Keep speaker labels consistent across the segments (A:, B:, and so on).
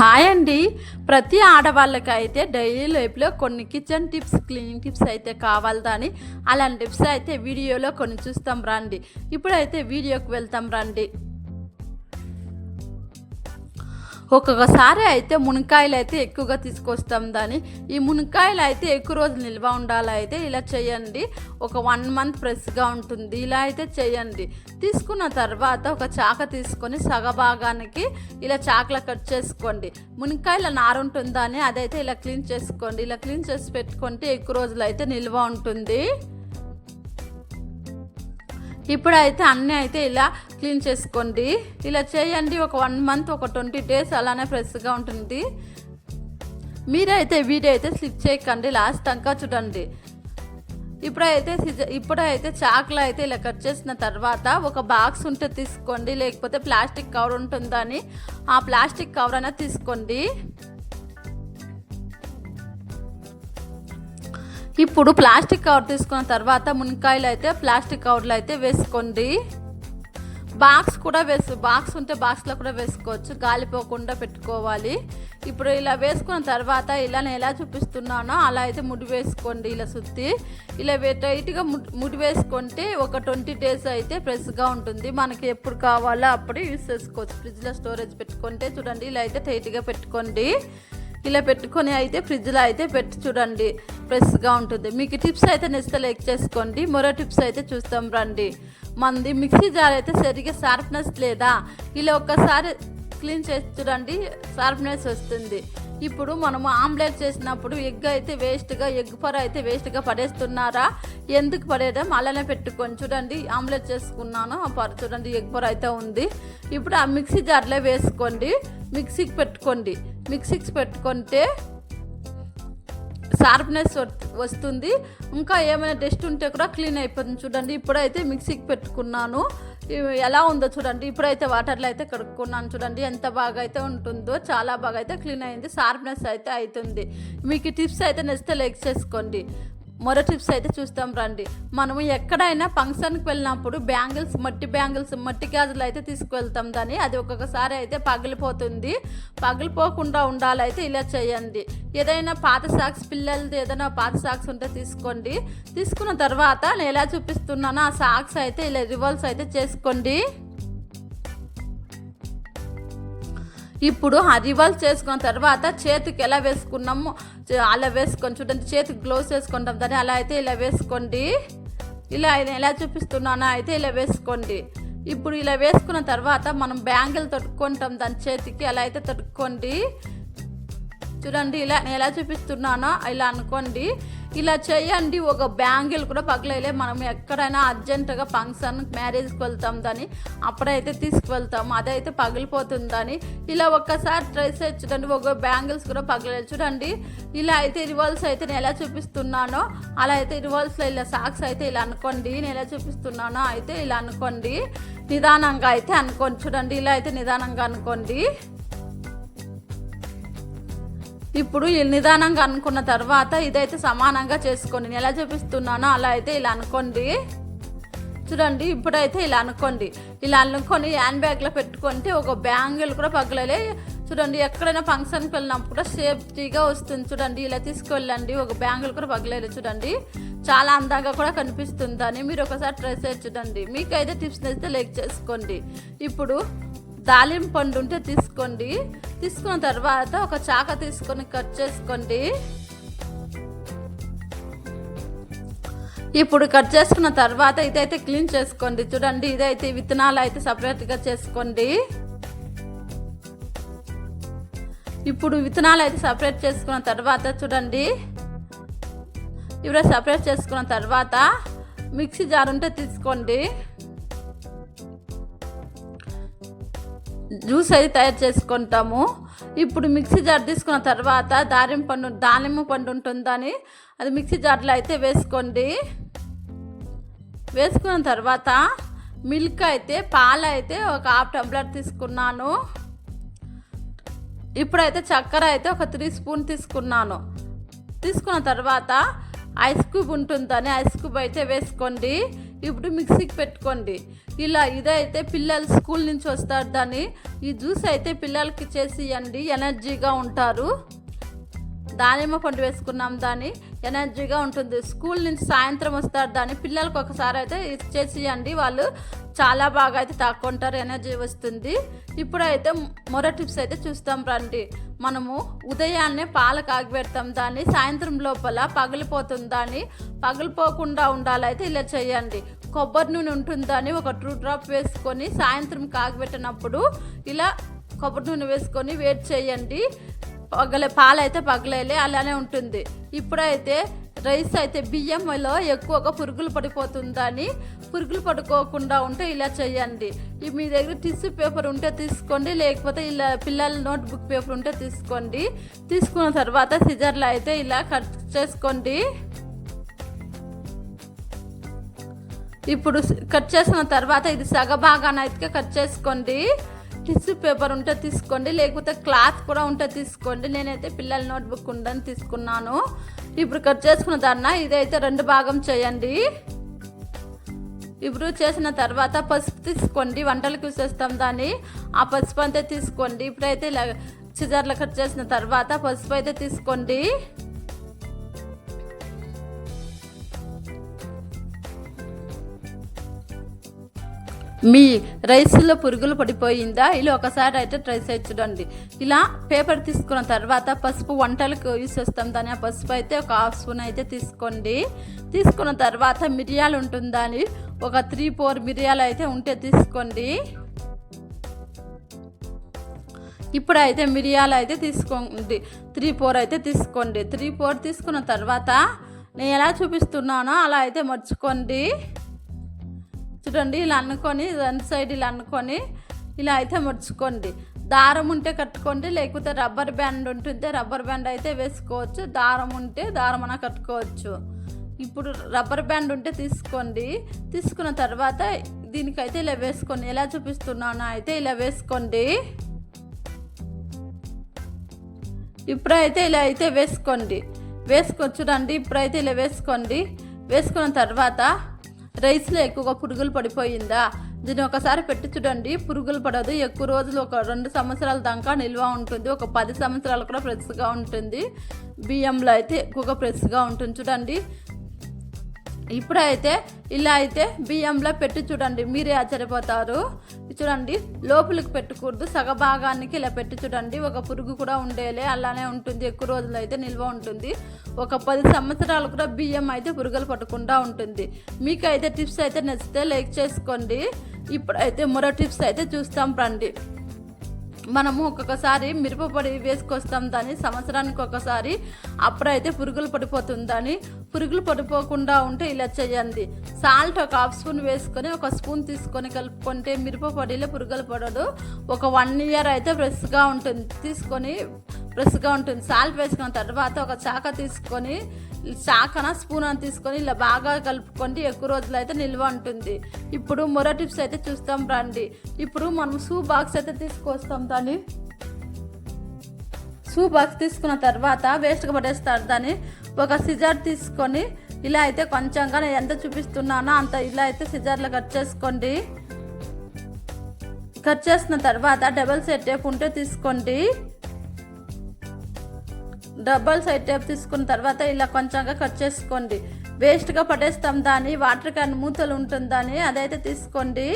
A: Hi అండి. ప్రతి ఆడవాళ్ళకి అయితే డైలీ లైఫ్లో కొన్ని కిచెన్ టిప్స్ క్లీనింగ్ టిప్స్ అయితే కావాలదా అని? అలాంటి టిప్స్ అయితే వీడియోలో కొన్ని చూస్తాం రండి. ఇప్పుడైతే వీడియోకి వెళ్తాం రండి. ఒక్కొక్కసారి అయితే మునక్కాయలు అయితే ఎక్కువగా తీసుకొస్తాం దాన్ని. ఈ మునక్కాయలు అయితే ఎక్కువ రోజులు నిల్వ ఉండాలి అయితే ఇలా చేయండి. ఒక వన్ మంత్ ఫ్రెష్గా ఉంటుంది. ఇలా అయితే చేయండి. తీసుకున్న తర్వాత ఒక చాక తీసుకొని సగభాగానికి ఇలా చాకలా కట్ చేసుకోండి. మునక్కాయల నారు ఉంటుందని అదైతే ఇలా క్లీన్ చేసుకోండి. ఇలా క్లీన్ చేసి పెట్టుకుంటే ఎక్కువ రోజులు అయితే నిల్వ ఉంటుంది. ఇప్పుడైతే అన్నీ అయితే ఇలా క్లీన్ చేసుకోండి. ఇలా చేయండి. ఒక వన్ మంత్ ఒక ట్వంటీ డేస్ అలానే ఫ్రెష్గా ఉంటుంది. మీరైతే వీడియో అయితే స్లిప్ చేయకండి. లాస్ట్ అంకా చూడండి. ఇప్పుడైతే సిజ- ఇప్పుడైతే చాకులు అయితే ఇలా కట్ చేసిన తర్వాత ఒక బాక్స్ ఉంటే తీసుకోండి. లేకపోతే ప్లాస్టిక్ కవర్ ఉంటుందని ఆ ప్లాస్టిక్ కవర్ అయినా తీసుకోండి. ఇప్పుడు ప్లాస్టిక్ కవర్ తీసుకున్న తర్వాత మునక్కాయలు అయితే ప్లాస్టిక్ కవర్లు అయితే వేసుకోండి. బాక్స్ కూడా వేసు బాక్స్ ఉంటే బాక్స్లో కూడా వేసుకోవచ్చు. గాలిపోకుండా పెట్టుకోవాలి. ఇప్పుడు ఇలా వేసుకున్న తర్వాత ఇలా నేను ఎలా చూపిస్తున్నానో అలా అయితే ముడి వేసుకోండి ఇలా సుత్తి. ఇలా టైట్గా ముడి- ముడి వేసుకుంటే ఒక ట్వంటీ డేస్ అయితే ఫ్రెష్గా ఉంటుంది. మనకి ఎప్పుడు కావాలో అప్పుడు యూస్ చేసుకోవచ్చు. ఫ్రిడ్జ్లో స్టోరేజ్ పెట్టుకుంటే చూడండి ఇలా అయితే టైట్గా పెట్టుకోండి. ఇలా పెట్టుకొని అయితే ఫ్రిడ్జ్లో అయితే పెట్టి చూడండి. ఫ్రెష్గా ఉంటుంది. మీకు టిప్స్ అయితే నెక్స్ట్ లైక్ చేసుకోండి. మరో టిప్స్ అయితే చూస్తాం రండి. మంది మిక్సీ జార్ అయితే సరిగ్గా షార్ప్నెస్ లేదా? ఇలా ఒక్కసారి క్లీన్ చేసి చూడండి. షార్ప్నెస్ వస్తుంది. ఇప్పుడు మనము ఆమ్లెట్ చేసినప్పుడు ఎగ్ అయితే వేస్ట్గా ఎగ్ పొర అయితే వేస్ట్గా పడేస్తున్నారా? ఎందుకు పడేయడం? అలానే పెట్టుకొని చూడండి ఆమ్లెట్ చేసుకున్నాను ఆ పొర చూడండి ఎగ్ పొర అయితే ఉంది. ఇప్పుడు ఆ మిక్సీ జార్లో వేసుకోండి. మిక్సీకి పెట్టుకోండి. మిక్సీకి పెట్టుకుంటే షార్ప్నెస్ వస్తుంది. ఇంకా ఏమైనా డస్ట్ ఉంటే కూడా క్లీన్ అయిపోతుంది చూడండి. ఇప్పుడైతే మిక్సీకి పెట్టుకున్నాను. ఎలా ఉందో చూడండి. ఇప్పుడైతే వాటర్లో అయితే కడుక్కున్నాను చూడండి. ఎంత బాగా అయితే ఉంటుందో చాలా బాగా అయితే క్లీన్ అయింది. షార్ప్నెస్ అయితే అవుతుంది మీకు టిప్స్ అయితే నచ్చితే లైక్ చేసుకోండి. మరో టిప్స్ అయితే చూస్తాం రండి. మనము ఎక్కడైనా ఫంక్షన్కి వెళ్ళినప్పుడు బ్యాంగిల్స్ మట్టి బ్యాంగిల్స్ మట్టి గాజులు అయితే తీసుకువెళ్తాం దాన్ని అది ఒక్కొక్కసారి అయితే పగిలిపోతుంది. పగిలిపోకుండా ఉండాలైతే ఇలా చేయండి. ఏదైనా పాత సాక్స్ పిల్లలది ఏదైనా పాత సాక్స్ ఉంటే తీసుకోండి. తీసుకున్న తర్వాత నేను ఎలా చూపిస్తున్నానో ఆ సాక్స్ అయితే ఇలా రివర్స్ అయితే చేసుకోండి. ఇప్పుడు ఆ రివాల్వ్ చేసుకున్న తర్వాత చేతికి ఎలా వేసుకున్నామో అలా వేసుకొని చూడండి చేతికి గ్లోవ్స్ వేసుకుంటాం దాన్ని. అలా అయితే ఇలా వేసుకోండి. ఇలా ఎలా చూపిస్తున్నానో అయితే ఇలా వేసుకోండి. ఇప్పుడు ఇలా వేసుకున్న తర్వాత మనం బ్యాంగిల్ తొట్టుకుంటాం దాని చేతికి అలా అయితే తొట్టుకోండి చూడండి ఇలా నేను ఎలా చూపిస్తున్నానో ఇలా అనుకోండి. ఇలా చేయండి ఒక బ్యాంగిల్ కూడా పగలేలే. మనం ఎక్కడైనా అర్జెంటుగా ఫంక్షన్ మ్యారేజ్కి వెళ్తాం దాన్ని అప్పుడైతే తీసుకువెళ్తాం అదైతే పగిలిపోతుందని. ఇలా ఒక్కసారి ట్రై చేసి చూడండి ఒక బ్యాంగిల్స్ కూడా పగలేదు చూడండి ఇలా అయితే రివాల్స్ అయితే నేను ఎలా చూపిస్తున్నానో అలా అయితే రివాల్స్లో ఇలా సాక్స్ అయితే ఇలా అనుకోండి నేను ఎలా చూపిస్తున్నానో అయితే ఇలా అనుకోండి. నిదానంగా అయితే అనుకోండి చూడండి ఇలా అయితే నిదానంగా అనుకోండి. ఇప్పుడు ఈ నిదానంగా అనుకున్న తర్వాత ఇదైతే సమానంగా చేసుకోండి. నేను ఎలా చూపిస్తున్నానో అలా అయితే ఇలా అనుకోండి. చూడండి ఇప్పుడైతే ఇలా అనుకోండి. ఇలా అనుకొని హ్యాండ్ బ్యాగ్లో పెట్టుకుంటే ఒక బ్యాంగిల్ కూడా పగలలే. చూడండి ఎక్కడైనా ఫంక్షన్కి వెళ్ళినప్పుడు కూడా సేఫ్టీగా వస్తుంది. చూడండి ఇలా తీసుకెళ్ళండి. ఒక బ్యాంగిల్ కూడా పగలేదు చూడండి. చాలా అందంగా కూడా కనిపిస్తుందని మీరు ఒకసారి ట్రై చేసి చూడండి. మీకైతే టిప్స్ నచ్చితే లైక్ చేసుకోండి. ఇప్పుడు దాలిం పండు ఉంటే తీసుకోండి. తీసుకున్న తర్వాత ఒక చాక తీసుకొని కట్ చేసుకోండి. ఇప్పుడు కట్ చేసుకున్న తర్వాత ఇదైతే క్లీన్ చేసుకోండి. చూడండి ఇదైతే విత్తనాలు అయితే సపరేట్గా చేసుకోండి. ఇప్పుడు విత్తనాలు అయితే సపరేట్ చేసుకున్న తర్వాత చూడండి. ఇప్పుడు సపరేట్ చేసుకున్న తర్వాత మిక్సీ జార్ ఉంటే తీసుకోండి. జ్యూస్ అది తయారు చేసుకుంటాము. ఇప్పుడు మిక్సీ జార్ తీసుకున్న తర్వాత దారిం పండు దానిమ్మ పండు ఉంటుందని అది మిక్సీ జార్లో అయితే వేసుకోండి. వేసుకున్న తర్వాత మిల్క్ అయితే పాలు అయితే ఒక హాఫ్ టంబ్లర్ తీసుకున్నాను. ఇప్పుడైతే చక్కెర అయితే ఒక త్రీ స్పూన్ తీసుకున్నాను. తీసుకున్న తర్వాత ఐస్ క్యూబ్ ఉంటుందని ఐస్ క్యూబ్ అయితే వేసుకోండి. ఇప్పుడు మిక్సీకి పెట్టుకోండి. ఇలా ఇదైతే పిల్లలు స్కూల్ నుంచి వస్తారు దాన్ని ఈ జ్యూస్ అయితే పిల్లలకి చేసి ఇవ్వండి ఎనర్జీగా ఉంటారు. దానిమ్మ పండు వేసుకున్నాం దాన్ని. ఎనర్జీగా ఉంటుంది. స్కూల్ నుంచి సాయంత్రం వస్తారు దాన్ని. పిల్లలకు ఒకసారి అయితే ఇచ్చేసియండి వాళ్ళు చాలా బాగా అయితే తాక్కుంటారు. ఎనర్జీ వస్తుంది. ఇప్పుడైతే మొర టిప్స్ అయితే చూస్తాం రండి. మనము ఉదయాన్నే పాలు కాగిపెడతాం దాన్ని. సాయంత్రం లోపల పగిలిపోతుంది దాన్ని. పగిలిపోకుండా ఉండాలైతే ఇలా చేయండి. కొబ్బరి నూనె ఉంటుందని ఒక టూ డ్రాప్ వేసుకొని సాయంత్రం కాగిపెట్టినప్పుడు ఇలా కొబ్బరి నూనె వేసుకొని వేడి చేయండి. పగలే పాలైతే పగలేలే అలానే ఉంటుంది. ఇప్పుడైతే రైస్ అయితే బియ్యంలో ఎక్కువగా పురుగులు పడిపోతుందని పురుగులు పడుకోకుండా ఉంటే ఇలా చేయండి. మీ దగ్గర టిష్యూ పేపర్ ఉంటే తీసుకోండి లేకపోతే ఇలా పిల్లల నోట్బుక్ పేపర్ ఉంటే తీసుకోండి. తీసుకున్న తర్వాత సిజర్లో అయితే ఇలా కట్ చేసుకోండి. ఇప్పుడు కట్ చేసిన తర్వాత ఇది సగభాగానైతే అయితే కట్ చేసుకోండి. టిష్యూ పేపర్ ఉంటే తీసుకోండి లేకపోతే క్లాత్ కూడా ఉంటే తీసుకోండి. నేనైతే పిల్లల నోట్బుక్ ఉందని తీసుకున్నాను. ఇప్పుడు కట్ చేసుకున్న దాన్న ఇదైతే రెండు భాగం చేయండి. ఇప్పుడు చేసిన తర్వాత పసుపు తీసుకోండి వంటలకు చేస్తాం దాన్ని. ఆ పసుపు అంతే తీసుకోండి. ఇప్పుడైతే ఇలా చిజర్లు కట్ చేసిన తర్వాత పసుపు అయితే తీసుకోండి. మీ రైస్లో పురుగులు పడిపోయిందా? ఇలా ఒకసారి అయితే ట్రై చేసి చూడండి ఇలా పేపర్ తీసుకున్న తర్వాత పసుపు వంటలకు యూస్ చేస్తాం. దాని ఆ పసుపు అయితే ఒక హాఫ్ స్పూన్ అయితే తీసుకోండి. తీసుకున్న తర్వాత మిరియాలు ఉంటుందని ఒక త్రీ ఫోర్ మిరియాలు అయితే ఉంటే తీసుకోండి. ఇప్పుడైతే మిరియాలు అయితే తీసుకోండి. త్రీ ఫోర్ అయితే తీసుకోండి. త్రీ ఫోర్ తీసుకున్న తర్వాత నేను ఎలా చూపిస్తున్నానో అలా అయితే మర్చుకోండి. చూడండి ఇలా అనుకొని రెండు సైడ్ ఇలా అనుకొని ఇలా అయితే ముడుచుకోండి. దారం ఉంటే కట్టుకోండి లేకపోతే రబ్బర్ బ్యాండ్ ఉంటుంది రబ్బర్ బ్యాండ్ అయితే వేసుకోవచ్చు. దారం ఉంటే దారం అన్న కట్టుకోవచ్చు. ఇప్పుడు రబ్బర్ బ్యాండ్ ఉంటే తీసుకోండి. తీసుకున్న తర్వాత దీనికైతే ఇలా వేసుకోండి. ఎలా చూపిస్తున్నానో అయితే ఇలా వేసుకోండి. ఇప్పుడైతే ఇలా అయితే వేసుకోండి. వేసుకో చూడండి ఇప్పుడైతే ఇలా వేసుకోండి. వేసుకున్న తర్వాత రైస్లో ఎక్కువగా పురుగులు పడిపోయిందా? దీన్ని ఒకసారి పెట్టి చూడండి. పురుగులు పడదు. ఎక్కువ రోజులు ఒక రెండు సంవత్సరాల దాకా నిల్వ ఉంటుంది. ఒక పది సంవత్సరాలు కూడా ఫ్రెష్గా ఉంటుంది. బియ్యంలో అయితే ఎక్కువగా ఫ్రెష్గా ఉంటుంది. చూడండి. ఇప్పుడైతే ఇలా అయితే బియ్యంలో పెట్టి చూడండి మీరే ఆశ్చర్యపోతారు. చూడండి లోపలికి పెట్టకూడదు సగభాగానికి ఇలా పెట్టి చూడండి. ఒక పురుగు కూడా ఉండేలే అలానే ఉంటుంది ఎక్కువ రోజులు అయితే నిల్వ ఉంటుంది. ఒక పది సంవత్సరాలు కూడా బియ్యం అయితే పురుగులు పట్టకుండా ఉంటుంది. మీకైతే టిప్స్ అయితే నచ్చితే లైక్ చేసుకోండి. ఇప్పుడైతే మరో టిప్స్ అయితే చూస్తాం రండి. మనము ఒక్కొక్కసారి మిరపపొడి వేసుకొస్తాం దాన్ని. సంవత్సరానికి ఒకసారి అప్పుడైతే పురుగులు పడిపోతుందని పురుగులు పడిపోకుండా ఉంటే ఇలా చేయండి. సాల్ట్ ఒక హాఫ్ స్పూన్ వేసుకొని ఒక స్పూన్ తీసుకొని కలుపుకుంటే మిరపపొడిలో పురుగులు పడదు. ఒక వన్ ఇయర్ అయితే ఫ్రెష్గా ఉంటుంది. తీసుకొని ఫ్రెష్గా ఉంటుంది సాల్ట్ వేసుకున్న తర్వాత ఒక చాక తీసుకొని చాకన స్పూన్ అని తీసుకొని ఇలా బాగా కలుపుకొని ఎక్కువ రోజులు అయితే నిల్వ ఉంటుంది. ఇప్పుడు మొర టిప్స్ అయితే చూస్తాం రండి. ఇప్పుడు మనం సూ బాక్స్ అయితే తీసుకొస్తాం దాన్ని. సూ బాక్స్ తీసుకున్న తర్వాత వేస్ట్గా పడేస్తారు దాన్ని. ఒక సిజర్ తీసుకొని ఇలా అయితే కొంచెంగా నేను ఎంత చూపిస్తున్నానో అంత ఇలా అయితే సిజర్లో కట్ చేసుకోండి. కట్ చేసిన తర్వాత డబల్ సెట్ టేప్ ఉంటే తీసుకోండి. డబల్ సైడ్ టేప్ తీసుకున్న తర్వాత ఇలా కొంచెంగా కట్ చేసుకోండి. వేస్ట్గా పడేస్తాం దాన్ని వాటర్ క్యాన్ మూతలు ఉంటుందని అదైతే తీసుకోండి.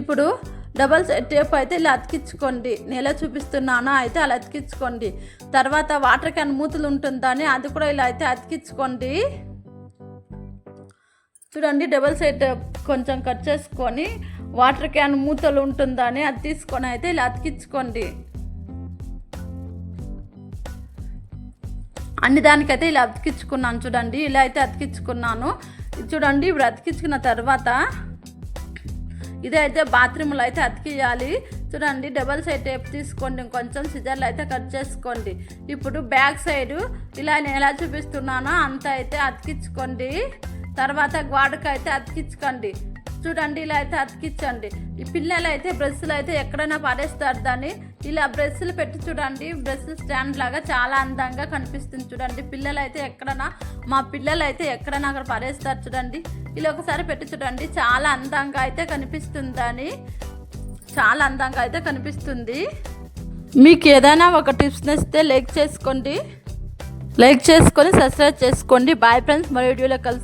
A: ఇప్పుడు డబల్ సైడ్ టేప్ అయితే ఇలా అతికించుకోండి. నేను ఎలా చూపిస్తున్నానో అయితే అలా అతికించుకోండి. తర్వాత వాటర్ క్యాన్ మూతలు ఉంటుందని అది కూడా ఇలా అయితే అతికించుకోండి. చూడండి డబల్ సైడ్ టేప్ కొంచెం కట్ చేసుకొని వాటర్ క్యాన్ మూతలు ఉంటుందని అది తీసుకొని అయితే ఇలా అతికించుకోండి. అన్ని దానికైతే ఇలా అతికించుకున్నాను చూడండి ఇలా అయితే అతికించుకున్నాను. చూడండి ఇప్పుడు అతికించుకున్న తర్వాత ఇదైతే బాత్రూంలో అయితే అతికియాలి. చూడండి డబల్ సైడ్ టేప్ తీసుకోండి కొంచెం సిజర్లు అయితే కట్ చేసుకోండి. ఇప్పుడు బ్యాక్ సైడ్ ఇలా నేను ఎలా చూపిస్తున్నానో అంత అయితే అతికించుకోండి. తర్వాత గోడకు అయితే అతికించుకోండి. చూడండి ఇలా అయితే అతికించండి. ఈ పిల్లలు అయితే బ్రష్లు అయితే ఎక్కడైనా పడేస్తారు దాన్ని. ఇలా బ్రష్లు పెట్టి చూడండి బ్రష్ స్టాండ్ లాగా చాలా అందంగా కనిపిస్తుంది చూడండి. పిల్లలు అయితే ఎక్కడైనా మా పిల్లలు అయితే ఎక్కడైనా అక్కడ పడేస్తారు చూడండి. ఇలా ఒకసారి పెట్టి చూడండి చాలా అందంగా అయితే కనిపిస్తుందని చాలా అందంగా అయితే కనిపిస్తుంది. మీకు ఏదైనా ఒక టిప్స్ నచ్చితే లైక్ చేసుకోండి. లైక్ చేసుకొని సబ్స్క్రైబ్ చేసుకోండి. బాయ్ ఫ్రెండ్స్ మరి వీడియోలో కలిసి